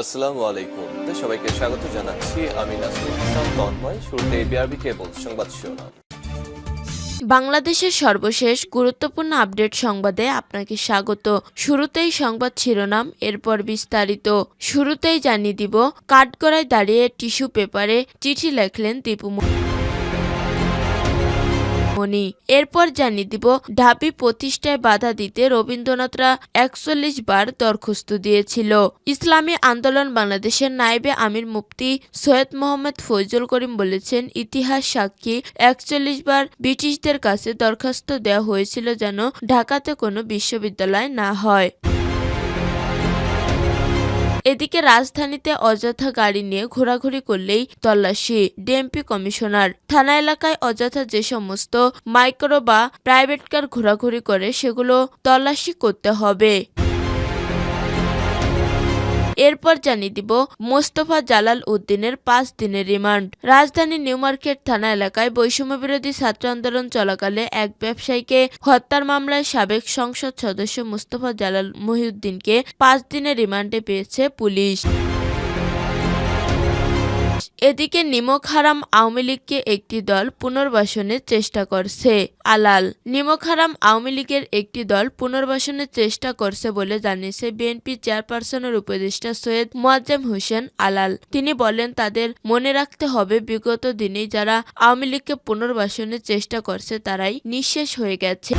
আসসালামু আলাইকুম। সবাইকে স্বাগত জানাচ্ছি। আমি হাসান তন্ময়। শুরুতে বিআরবি কেবল সংবাদ শিরোনাম। বাংলাদেশের সর্বশেষ গুরুত্বপূর্ণ আপডেট সংবাদে আপনাকে স্বাগত। শুরুতেই সংবাদ শিরোনাম, এরপর বিস্তারিত। শুরুতেই জানিয়ে দিব, কাঠগড়ায় দাঁড়িয়ে টিস্যু পেপারে চিঠি লেখলেন দীপু মনি। এরপর জানিয়ে দিব, ঢাবি প্রতিষ্ঠায় বাধা দিতে রবীন্দ্রনাথরা একচল্লিশ বার দরখাস্ত দিয়েছিল। ইসলামী আন্দোলন বাংলাদেশের নাইবে আমির মুফতি সৈয়দ মোহাম্মদ ফৈজুল করিম বলেছেন, ইতিহাস সাক্ষী, একচল্লিশ বার ব্রিটিশদের কাছে দরখাস্ত দেওয়া হয়েছিল যেন ঢাকাতে কোনো বিশ্ববিদ্যালয় না হয়। এদিকে রাজধানীতে অযথা গাড়ি নিয়ে ঘোরাঘুরি করলেই তল্লাশি। ডিএমপি কমিশনার থানা এলাকায় অযথা যে সমস্ত মাইক্রো বা প্রাইভেট কার ঘোরাঘুরি করে, সেগুলো তল্লাশি করতে হবে। এরপর জানিয়ে দিব মোস্তফা জালাল উদ্দিনের পাঁচ দিনের রিমান্ড। রাজধানী নিউমার্কেট থানা এলাকায় বৈষম্য বিরোধী ছাত্র আন্দোলন চলাকালে এক ব্যবসায়ীকে হত্যার মামলায় সাবেক সংসদ সদস্য মোস্তফা জালাল মহিউদ্দিনকে পাঁচ দিনের রিমান্ডে পেয়েছে পুলিশ। এদিকে নিমক হারাম আওয়ামী লীগকে একটি দল পুনর্বাসনের চেষ্টা করছে। আলাল, নিমক হারাম আওয়ামী লীগের একটি দল পুনর্বাসনের চেষ্টা করছে বলে জানিয়েছে বিএনপি চেয়ারপারসনের উপদেষ্টা সৈয়দ মোয়াজ্জেম হোসেন আলাল। তিনি বলেন, তাদের মনে রাখতে হবে, বিগত দিনে যারা আওয়ামী লীগকে পুনর্বাসনের চেষ্টা করছে, তারাই নিঃশেষ হয়ে গেছে।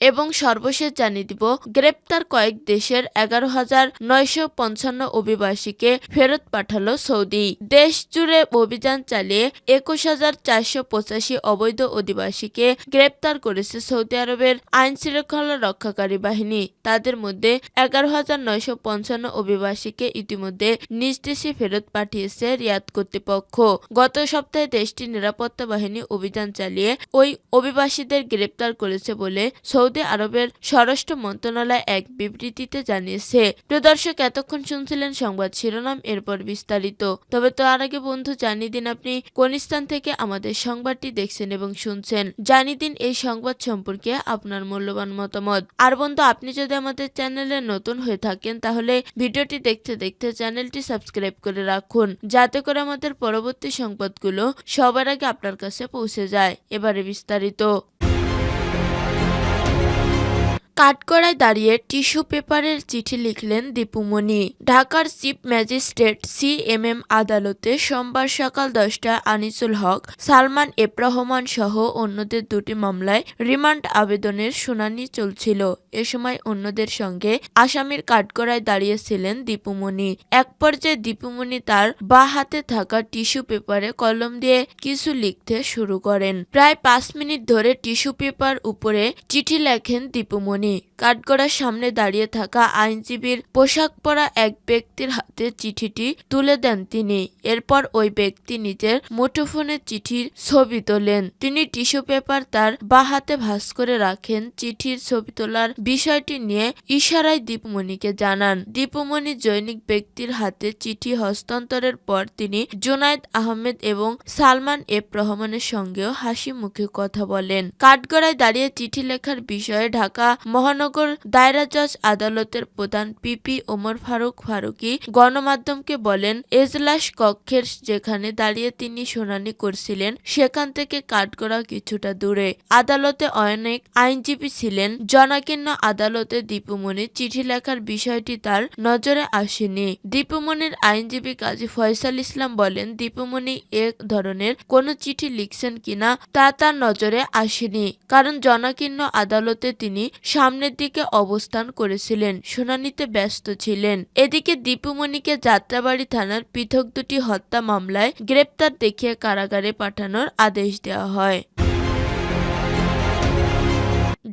এবং সর্বশেষ জানিয়ে দিব, গ্রেপ্তার কয়েক দেশের এগারো হাজার নয়শো পঞ্চান্ন অভিবাসীকে ফেরত পাঠালো সৌদি। দেশ জুড়ে অভিযান চালিয়ে একুশ হাজার চারশো পঁচাশি অবৈধ অধিবাসীকে গ্রেপ্তার করেছে সৌদি আরবের আইন শৃঙ্খলা রক্ষাকারী বাহিনী। তাদের মধ্যে এগারো হাজার নয়শো পঞ্চান্ন অভিবাসীকে ইতিমধ্যে নিজ দেশে ফেরত পাঠিয়েছে রিয়াদ কর্তৃপক্ষ। গত সপ্তাহে দেশটির নিরাপত্তা বাহিনী অভিযান চালিয়ে ওই অভিবাসীদের গ্রেপ্তার করেছে বলে সৌদি আরবের স্বরাষ্ট্র মন্ত্রণালয় এক বিবৃতিতে জানিয়েছে প্রিয় দর্শক এতক্ষণ শুনছিলেন সংবাদ শিরোনাম, এরপর বিস্তারিত। তবে তার আগে বন্ধু, জানিয়ে দিন আপনি কোন স্থান থেকে আমাদের সংবাদটি দেখছেন এবং শুনছেন। জানিয়ে দিন এই সংবাদ সম্পর্কে আপনার মূল্যবান মতামত। আর বন্ধু, আপনি যদি আমাদের চ্যানেলে নতুন হয়ে থাকেন, তাহলে ভিডিওটি দেখতে দেখতে চ্যানেলটি সাবস্ক্রাইব করে রাখুন, যাতে করে আমাদের পরবর্তী সংবাদগুলো সবার আগে আপনার কাছে পৌঁছে যায়। এবারে বিস্তারিত। কাঠগড়ায় দাঁড়িয়ে টিস্যু পেপারের চিঠি লিখলেন দীপুমণি। ঢাকার chief magistrate C M M আদালতে সোমবার সকাল দশটায় আনিসুল হক, সালমান এফ রহমান সহ অন্যদের দুটি মামলায় রিমান্ড আবেদনের শুনানি চলছিল। এ সময় অন্যদের সঙ্গে আসামির কাঠগড়ায় দাঁড়িয়েছিলেন দীপুমণি। এক পর্যায়ে দীপুমণি তার বা হাতে থাকা টিস্যু পেপারে কলম দিয়ে কিছু লিখতে শুরু করেন। প্রায় পাঁচ মিনিট ধরে টিস্যু পেপার উপরে চিঠি লেখেন দীপুমণি। কাঠগড়ার সামনে দাঁড়িয়ে থাকা আইনজীবীর পোশাক পরা এক ব্যক্তির হাতে চিঠিটি তুলে দেন তিনি। এরপর ওই ব্যক্তি নিজের মুঠোফোনে চিঠির ছবি তোলেন। তিনি টিস্যু পেপার তার বা হাতে ভাঁজ করে রাখেন। চিঠির ছবি তোলার বিষয়টি নিয়ে ইশারায় দীপমণিকে জানান। দীপমণি জৈনিক ব্যক্তির হাতে চিঠি হস্তান্তরের পর তিনি জুনায়েদ আহমেদ এবং সালমান এফ রহমানের সঙ্গেও হাসি মুখে কথা বলেন। কাঠগড়ায় দাঁড়িয়ে চিঠি লেখার বিষয়ে ঢাকা মহানগর দায়রা জজ আদালতের প্রধান পিপি ওমর ফারুক ফারুকি গণমাধ্যমকে বলেন, এজলাস কক্ষের যেখানে দাঁড়িয়ে তিনি শুনানি করছিলেন, সেখান থেকে কাঠগড়া কিছুটা দূরে। আদালতে অনেক আইনজীবী ছিলেন। জনাকীর্ণ আদালতে দীপুমণির চিঠি লেখার বিষয়টি তার নজরে আসেনি। দীপুমণির আইনজীবী কাজী ফয়সাল ইসলাম বলেন, দীপুমণি এক ধরনের কোনো চিঠি লিখছেন কিনা তা তার নজরে আসেনি। কারণ জনাকীর্ণ আদালতে তিনি সামনের দিকে অবস্থান করেছিলেন, শুনানিতে ব্যস্ত ছিলেন। এদিকে দীপুমণিকে যাত্রাবাড়ি থানার পৃথক দুটি হত্যা মামলায় গ্রেপ্তার দেখিয়ে কারাগারে পাঠানোর আদেশ দেওয়া হয়।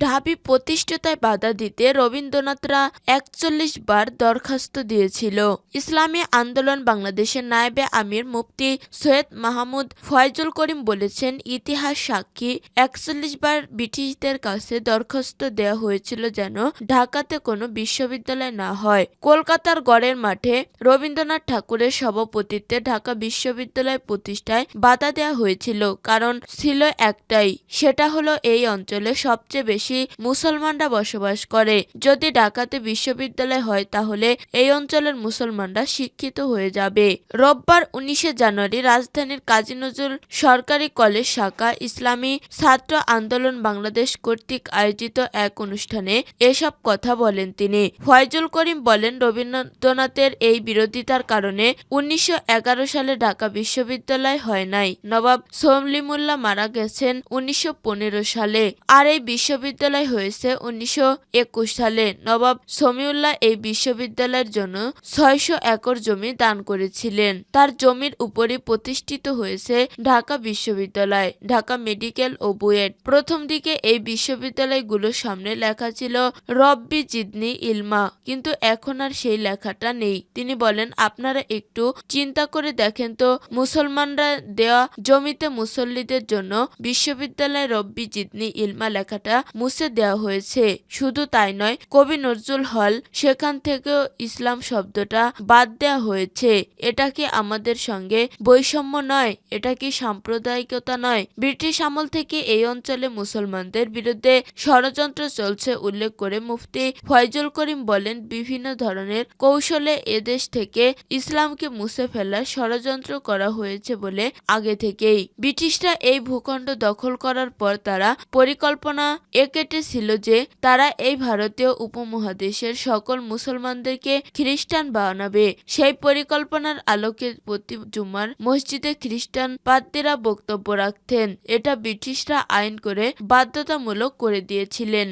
ঢাবি প্রতিষ্ঠাতায় বাধা দিতে রবীন্দ্রনাথরা একচল্লিশ বার দরখাস্ত দিয়েছিল। ইসলামী আন্দোলন বাংলাদেশের নায়েবে আমির মুফতি সৈয়দ মাহমুদ ফয়জুল করিম বলেছেন, ইতিহাস সাক্ষী, একচল্লিশ বার ব্রিটিশদের কাছে দরখাস্ত দেওয়া হয়েছিল যেন ঢাকাতে কোনো বিশ্ববিদ্যালয় না হয়। কলকাতার গড়ের মাঠে রবীন্দ্রনাথ ঠাকুরের সভাপতিত্বে ঢাকা বিশ্ববিদ্যালয় প্রতিষ্ঠায় বাধা দেওয়া হয়েছিল, কারণ ছিল একটাই, সেটা হলো এই অঞ্চলে সবচেয়ে বেশি বেশি মুসলমানরা বসবাস করে। যদি ঢাকাতে বিশ্ববিদ্যালয় হয়, তাহলে এই অঞ্চলের মুসলমানরা শিক্ষিত হয়ে যাবে। রোববার উনিশে জানুয়ারি রাজধানীর কাজী নজরুল সরকারি কলেজ শাখা ইসলামী ছাত্র আন্দোলন বাংলাদেশ কর্তৃক আয়োজিত এক অনুষ্ঠানে এসব কথা বলেন তিনি। ফয়জুল করিম বলেন, রবীন্দ্রনাথের এই বিরোধিতার কারণে উনিশশো এগারো সালে ঢাকা বিশ্ববিদ্যালয় হয় নাই। নবাব সলিমুল্লাহ মারা গেছেন উনিশশো পনেরো সালে। আর এই বিশ্ববিদ্যালয় হয়েছে উনিশশো একুশ সালে। নবাব সমিউল্লাহ এই বিশ্ববিদ্যালয়ের জন্য ছয়শো একর জমি দান করেছিলেন। তার জমির উপরই প্রতিষ্ঠিত হয়েছে ঢাকা বিশ্ববিদ্যালয়, ঢাকা মেডিকেল ও বুয়েট। প্রথম দিকে এই বিশ্ববিদ্যালয়গুলোর সামনে লেখা ছিল, রব্বি জিদনি ইলমা কিন্তু এখন আর সেই লেখাটা নেই। তিনি বলেন, আপনারা একটু চিন্তা করে দেখেন তো, মুসলমানরা দেওয়া জমিতে মুসল্লিদের জন্য বিশ্ববিদ্যালয় রব্বি জিদনি ইলমা লেখাটা মুছে দেওয়া হয়েছে। শুধু তাই নয়, কবি নজরুল হল সেখান থেকেও ইসলাম শব্দটা বাদ দেওয়া হয়েছে। এটা কি আমাদের সঙ্গে বৈষম্য নয়? এটা কি সাম্প্রদায়িকতা নয়? ব্রিটিশ আমল থেকে এই অঞ্চলে মুসলমানদের বিরুদ্ধে ষড়যন্ত্র চলছে উল্লেখ করে মুফতি ফয়জুল করিম বলেন, বিভিন্ন ধরনের কৌশলে এদেশ থেকে ইসলামকে মুছে ফেলার ষড়যন্ত্র করা হয়েছে বলে আগে থেকেই। ব্রিটিশরা এই ভূখণ্ড দখল করার পর তারা পরিকল্পনা এঁকেটেছিল যে তারা এই ভারতীয় উপমহাদেশের সকল মুসলমানদেরকে খ্রিস্টান বানাবে। সেই পরিকল্পনার আলোকে প্রতি জুমার মসজিদে খ্রিস্টান পাদ্রীরা বক্তব্য রাখতেন। এটা ব্রিটিশরা আইন করে বাধ্যতামূলক করে দিয়েছিলেন।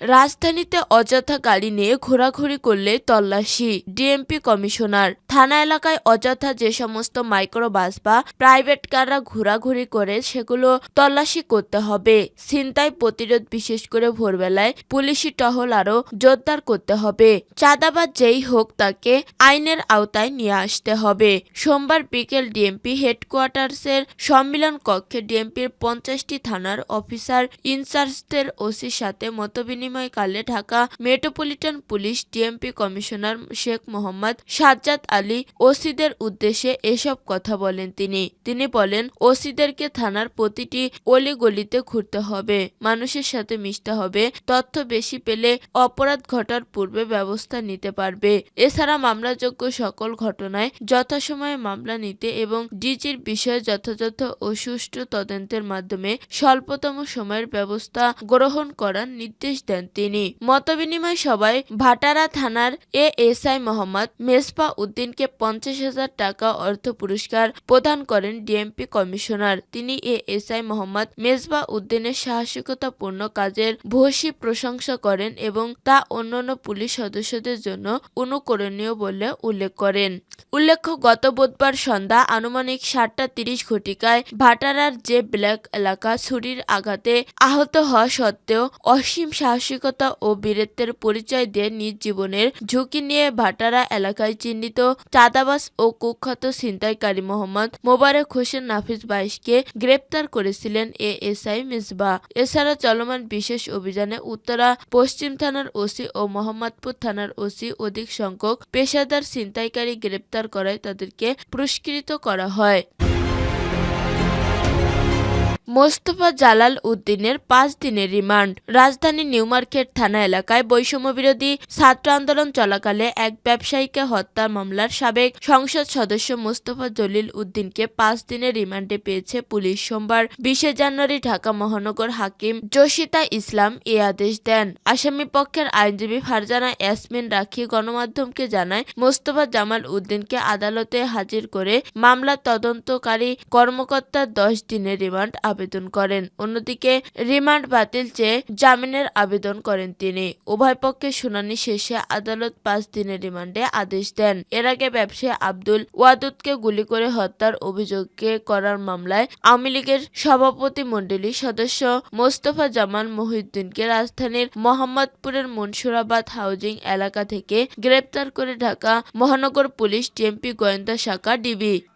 রাজধানীতে অযথা গাড়ি নিয়ে ঘোরাঘুরি করলে তল্লাশি, ডিএমপি কমিশনার। থানা এলাকায় অযথা যে সমস্ত মাইক্রো বাস বা প্রাইভেট কাররা ঘোরাঘুরি করে, সেগুলো তল্লাশি করতে হবে। ছিনতাই প্রতিরোধ বিশেষ করে ভোরবেলায় পুলিশি টহল আরও জোরদার করতে হবে। চাঁদাবাদ যেই হোক তাকে আইনের আওতায় নিয়ে আসতে হবে। সোমবার বিকেল ডিএমপি হেডকোয়ার্টার্সের সম্মেলন কক্ষে ডিএমপির পঞ্চাশটি থানার অফিসার ইনচার্জদের ওসির সাথে মতবিনিময়কালে Dhaka metropolitan police DMP commissioner Sheikh Mohammad Sajjad Ali ওসিদের উদ্দেশ্যে এসব কথা বলেন তিনি। তিনি বলেন, ওসিদেরকে থানার প্রতিটি অলিগলিতে ঘুরতে হবে, মানুষের সাথে মিশতে হবে, তথ্য বেশি পেলে অপরাধ ঘটার পূর্বে ব্যবস্থা নিতে পারবে। এছাড়া মামলাযোগ্য সকল ঘটনায় যথাসময়ে মামলা নিতে এবং ডিজির বিষয়ে যথাযথ ও সুষ্ঠু তদন্তের মাধ্যমে স্বল্পতম সময়ের ব্যবস্থা গ্রহণ করার নির্দেশ দেন। তিনি। মতবিনিময় সভায় ভাটারা থানার A S I Mohammad Mesba উদ্দিনকে পঞ্চাশ হাজার টাকা অর্থ পুরস্কার প্রদান করেন ডিএমপি কমিশনার। তিনি এএসআই মোহাম্মদ মেজবা উদ্দিনের সাহসিকতাপূর্ণ কাজের ভূয়সী প্রশংসা করেন এবং তা অন্যান্য পুলিশ সদস্যদের জন্য অনুকরণীয় বলে উল্লেখ করেন। উল্লেখ্য, গত বুধবার সন্ধ্যা আনুমানিক সাতটা তিরিশ ঘটিকায় ভাটারার যে ব্ল্যাক এলাকা ছুরির আঘাতে আহত হওয়া সত্ত্বেও অসীম সাহসিকতা ও বীরত্বের পরিচয় দিয়ে নিজ জীবনের ঝুঁকি নিয়ে ভাটারা এলাকায় চিহ্নিত চাঁদাবাস ও কুখ্যাত ছিনতাইকারী মোহাম্মদ মোবারক হোসেন নাফিস বাইশকে গ্রেপ্তার করেছিলেন এএসআই মিসবা। এছাড়া চলমান বিশেষ অভিযানে উত্তরা, পশ্চিম থানার ওসি ও মোহাম্মদপুর থানার ওসি অধিক সংখ্যক পেশাদার ছিনতাইকারী গ্রেপ্তার করায় তাদেরকে পুরস্কৃত করা হয়। মোস্তফা জালাল উদ্দিনের পাঁচ দিনের রিমান্ড। রাজধানীর নিউমার্কেট থানা এলাকায় বৈষম্য বিরোধী ছাত্র আন্দোলন চলাকালে এক ব্যবসায়ীকে হত্যা মামলার সাবেক সংসদ সদস্য মোস্তফা জলিল উদ্দিনকে পাঁচ দিনের রিমান্ডে পেয়েছে পুলিশ। সোমবার বিশে জানুয়ারি ঢাকা মহানগর হাকিম জসিতা ইসলাম এ আদেশ দেন। আসামি পক্ষের আইনজীবী ফারজানা ইয়াসমিন রাখি গণমাধ্যমকে জানায়, মোস্তফা জামাল উদ্দিনকে আদালতে হাজির করে মামলার তদন্তকারী কর্মকর্তা দশ দিনের রিমান্ড আবেদন করেন। অন্যদিকে রিমান্ড বাতিল চেয়ে জামিনের আবেদন করেন তিনি। উভয় পক্ষের শুনানি শেষে আদালত পাঁচ দিনের রিমান্ডে আদেশ দেন। এর আগে ব্যবসায়ী আব্দুল ওয়াদুদকে গুলি করে হত্যার অভিযোগকে করার মামলায় আওয়ামী লীগের সভাপতি মণ্ডলীর সদস্য মোস্তফা জামাল মহিউদ্দিনকে রাজধানীর মোহাম্মদপুরের মনসুরাবাদ হাউজিং এলাকা থেকে গ্রেপ্তার করে ঢাকা মহানগর পুলিশ টিএমপি গোয়েন্দা শাখা ডিবি।